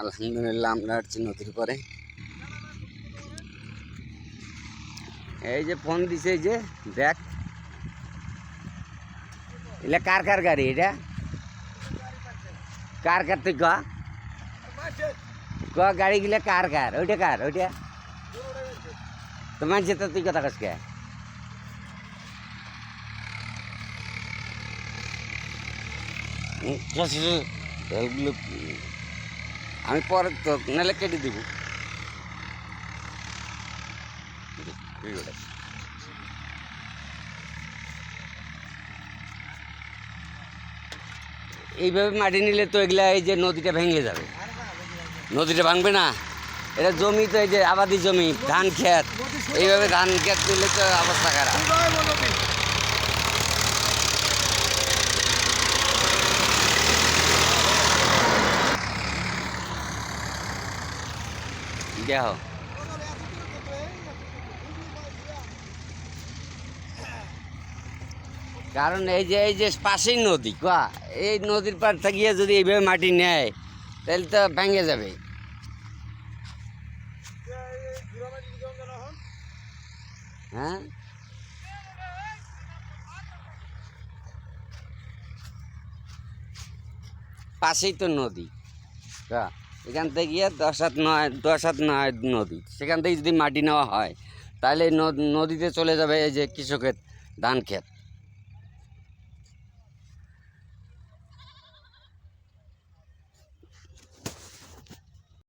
আলহামদুলিল্লাহ আমরা হচ্ছি নদীর পরে। এই যে ফোন দিছে এই যে, দেখ। এটা কার কার গাড়ি এটা? কার কার তুই ক? ক গাড়ি গিলা কার কার? ওইটা কার? ওইটা? তোমার যেতে তুই কথা কসকে এগুলো আমি পরে তো নাহলে কেটে দিব। এইভাবে মাটি নিলে তো এগুলা এই যে নদীটা ভেঙে যাবে। নদীটা ভাঙবে না। এটা জমি তো এই যে আবাদি জমি, ধান ক্ষেত। এইভাবে ধান খেত দিলে তো অবস্থা খারাপ। দেখো কারণ এই যে এই যে পাশেই নদী, কোয়া? এই নদীর পার থাকিয়ে যদি এইভাবে মাটি নেয়, তাহলে তো ভেঙে যাবে। হ্যাঁ? পাশেই তো নদী এখান থেকে গিয়ে দশ হাত নয়, দশ হাত নয় নদী। সেখান থেকে যদি মাটি নেওয়া হয়, তাহলে নদ- নদীতে চলে যাবে এই যে কৃষকের ধান ক্ষেত।